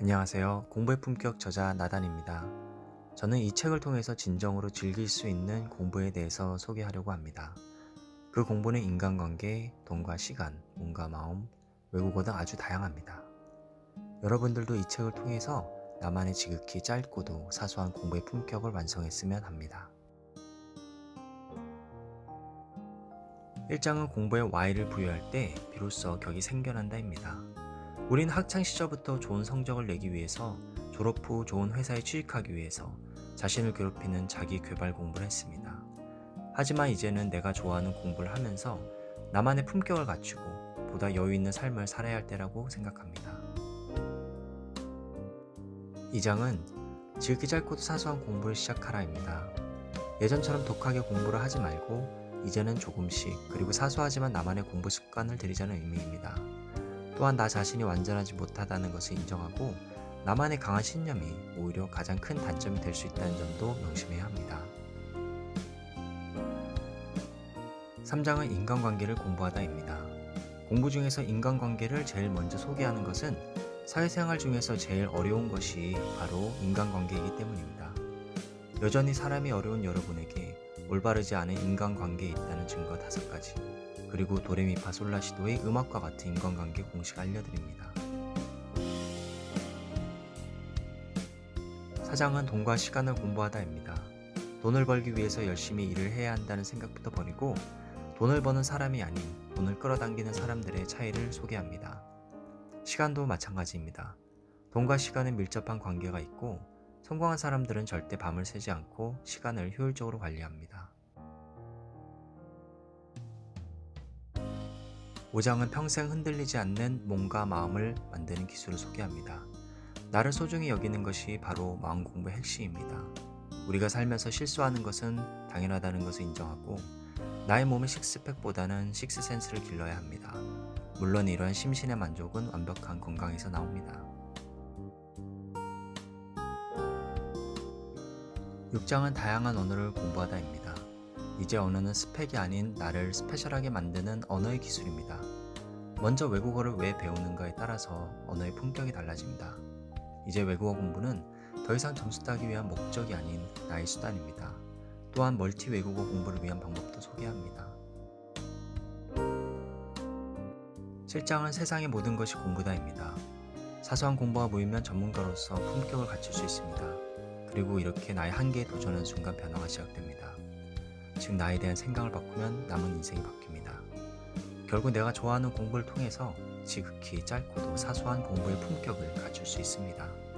안녕하세요. 공부의 품격 저자 나단입니다. 저는 이 책을 통해서 진정으로 즐길 수 있는 공부에 대해서 소개하려고 합니다. 그 공부는 인간관계, 돈과 시간, 몸과 마음, 외국어 등 아주 다양합니다. 여러분들도 이 책을 통해서 나만의 지극히 짧고도 사소한 공부의 품격을 완성했으면 합니다. 1장은 공부에 Y를 부여할 때 비로소 격이 생겨난다입니다. 우린 학창 시절부터 좋은 성적을 내기 위해서 졸업 후 좋은 회사에 취직하기 위해서 자신을 괴롭히는 자기 개발 공부를 했습니다. 하지만 이제는 내가 좋아하는 공부를 하면서 나만의 품격을 갖추고 보다 여유 있는 삶을 살아야 할 때라고 생각합니다. 이 장은 지극히 짧고도 사소한 공부를 시작하라입니다. 예전처럼 독하게 공부를 하지 말고 이제는 조금씩 그리고 사소하지만 나만의 공부 습관을 들이자는 의미입니다. 또한 나 자신이 완전하지 못하다는 것을 인정하고 나만의 강한 신념이 오히려 가장 큰 단점이 될 수 있다는 점도 명심해야 합니다. 3장은 인간관계를 공부하다입니다. 공부 중에서 인간관계를 제일 먼저 소개하는 것은 사회생활 중에서 제일 어려운 것이 바로 인간관계이기 때문입니다. 여전히 사람이 어려운 여러분에게 올바르지 않은 인간관계에 있다는 증거 5가지 그리고 도레미파솔라시도의 음악과 같은 인간관계 공식 알려드립니다. 사장은 돈과 시간을 공부하다입니다. 돈을 벌기 위해서 열심히 일을 해야 한다는 생각부터 버리고 돈을 버는 사람이 아닌 돈을 끌어당기는 사람들의 차이를 소개합니다. 시간도 마찬가지입니다. 돈과 시간은 밀접한 관계가 있고 성공한 사람들은 절대 밤을 새지 않고 시간을 효율적으로 관리합니다. 5장은 평생 흔들리지 않는 몸과 마음을 만드는 기술을 소개합니다. 나를 소중히 여기는 것이 바로 마음 공부의 핵심입니다. 우리가 살면서 실수하는 것은 당연하다는 것을 인정하고 나의 몸의 식스팩보다는 식스센스를 길러야 합니다. 물론 이러한 심신의 만족은 완벽한 건강에서 나옵니다. 6장은 다양한 언어를 공부하다입니다. 이제 언어는 스펙이 아닌 나를 스페셜하게 만드는 언어의 기술입니다. 먼저 외국어를 왜 배우는가에 따라서 언어의 품격이 달라집니다. 이제 외국어 공부는 더 이상 점수 따기 위한 목적이 아닌 나의 수단입니다. 또한 멀티 외국어 공부를 위한 방법도 소개합니다. 7장은 세상의 모든 것이 공부다입니다. 사소한 공부가 모이면 전문가로서 품격을 갖출 수 있습니다. 그리고 이렇게 나의 한계에 도전하는 순간 변화가 시작됩니다. 즉 나에 대한 생각을 바꾸면 남은 인생이 바뀝니다. 결국 내가 좋아하는 공부를 통해서 지극히 짧고도 사소한 공부의 품격을 갖출 수 있습니다.